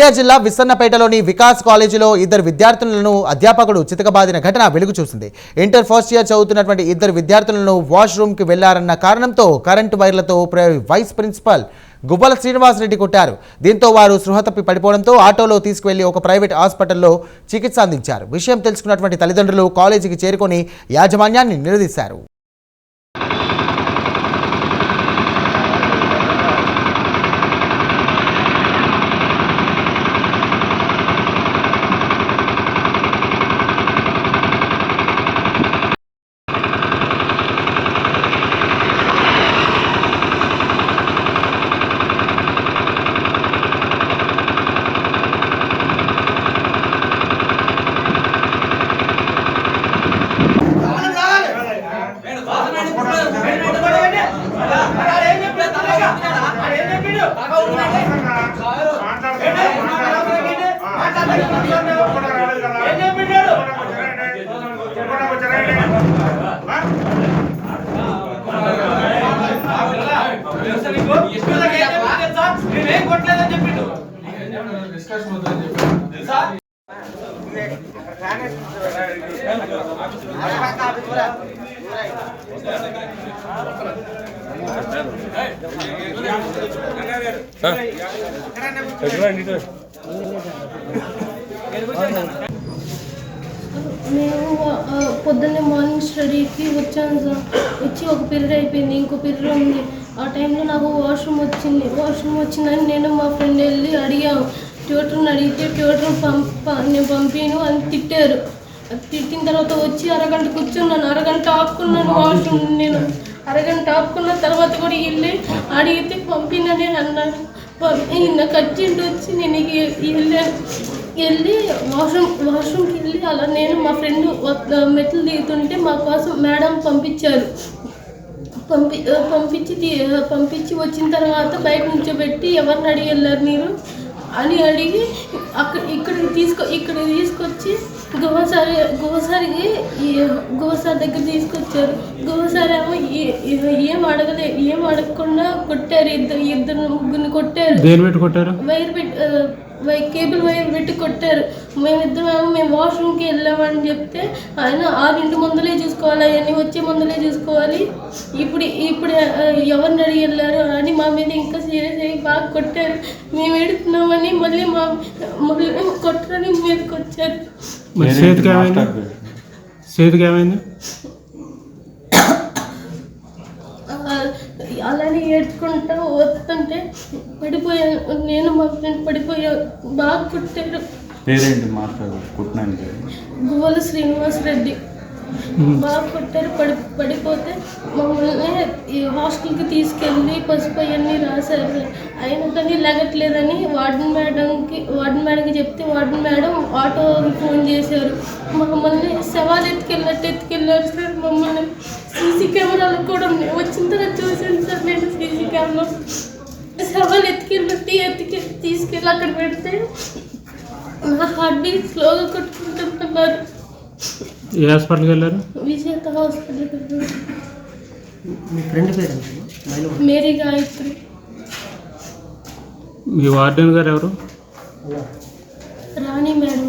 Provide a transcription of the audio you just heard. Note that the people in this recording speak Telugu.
నంద్యాల జిల్లా విసన్నపేటలోని వికాస్ కాలేజీలో ఇద్దరు విద్యార్థులను అధ్యాపకుడు చితకబాదిన ఘటన వెలుగు చూసింది. ఇంటర్ ఫస్ట్ ఇయర్ చదువుతున్నటువంటి ఇద్దరు విద్యార్థులను వాష్రూమ్కి వెళ్ళారన్న కారణంతో కరెంటు వైర్లతో వైస్ ప్రిన్సిపల్ గుబ్బల శ్రీనివాసరెడ్డి కొట్టారు. దీంతో వారు సృహ తప్పి పడిపోవడంతో ఆటోలో తీసుకువెళ్ళి ఒక ప్రైవేట్ హాస్పిటల్లో చికిత్స అందించారు. విషయం తెలుసుకున్నటువంటి తల్లిదండ్రులు కాలేజీకి చేరుకొని యాజమాన్యాన్ని నిలదీశారు. నేనేం కొట్టలేదని చెప్పిండు మేము పొద్దున్నే మార్నింగ్ స్టడీకి వచ్చాను సార్. వచ్చి ఒక పీరియడ్ అయిపోయింది ఇంకో పీరియడ్ ఉంది. ఆ టైంలో నాకు వాష్రూమ్ వచ్చింది. వాష్రూమ్ వచ్చిందని నేను మా ఫ్రెండ్ వెళ్ళి అడిగాము ట్యూటర్ని అడిగితే ట్యూటర్ పంప నేను పంపాను అని తిట్టారు. అది తిట్టిన తర్వాత వచ్చి అరగంట కూర్చున్నాను. అరగంట ఆపుకున్నాను వాష్రూమ్. నేను అరగంట ఆపుకున్న తర్వాత కూడా వెళ్ళి అడిగితే పంపినని అన్నాను పంపి కట్టిండి వచ్చి నేను ఇక వెళ్ళాను వెళ్ళి వాష్రూమ్ వాష్రూమ్కి వెళ్ళి అలా నేను మా ఫ్రెండ్ మెట్లు దిగుతుంటే మా కోసం మేడం పంపించారు. పంపి పంపించి పంపించి వచ్చిన తర్వాత బయట నుంచోబెట్టి ఎవరిని అడిగి వెళ్ళారు మీరు? అని అడిగి అక్కడ ఇక్కడ తీసుకో ఇక్కడికి తీసుకొచ్చి గోసారి గోసారికి గోసారి దగ్గర తీసుకొచ్చారు. గోసారి ఏమో ఏ- అడగలే ఏం అడగకుండా కొట్టారు ఇద్దరు ఇద్దరు ముగ్గురిని కొట్టారు. కొట్టారు? వైర్ పెట్టి కేబుల్ వైర్ పెట్టి కొట్టారు. మేమిద్దరం మేము వాష్రూమ్కి వెళ్ళామని చెప్తే ఆయన ఆరింటి ముందలే చూసుకోవాలి అవన్నీ వచ్చే ముందలే చూసుకోవాలి. ఇప్పుడు ఇప్పుడు ఎవరిని అడిగి వెళ్ళారు? అని మా మీద ఇంకా సీరియస్ అయ్యి బాగా కొట్టారు. మేము ఎడుతున్నామని మళ్ళీ మా మళ్ళీ కొట్టడానికి మీదకి వచ్చారు. చేతికి ఏమైంది? అలానే ఏడ్చుకుంటా వస్తుంటే పడిపోయాను నేను మా ఫ్రెండ్ పడిపోయా బాగా కొట్టారు. పేరేంటి మాట్లాడు గువ్వల శ్రీనివాస్ రెడ్డి బాగా కొట్టారు పడి పడిపోతే మమ్మల్ని ఈ హాస్టల్కి తీసుకెళ్ళి పసుపు అవన్నీ రాశారు. అయినా కానీ లెగట్లేదని వార్డెన్ మేడంకి వార్డెన్ మేడంకి చెప్తే వార్డెన్ మేడం ఆటోకి ఫోన్ చేశారు. మమ్మల్ని శవాలు ఎత్తుకెళ్ళినట్టు ఎత్తుకెళ్ళారు సార్ మమ్మల్ని. సీసీ కెమెరాలు కూడా. వచ్చిన తర్వాత చూసాను సార్ నేను సీసీ కెమెరా. శవాలు ఎత్తుకెళ్ళినట్టు ఎత్తుకె తీసుకెళ్ళి అక్కడ పెడితే నా హార్ట్ బీట్ స్లోగా కొట్టుకుంటున్నారు ఏ హాస్పిటల్కి వెళ్ళారు? విజేత హాస్పిటల్ మీ ఫ్రెండ్ పేరు మేరీ గాయత్రి. మీ వార్డెన్ గారు ఎవరు? రాణి మేడం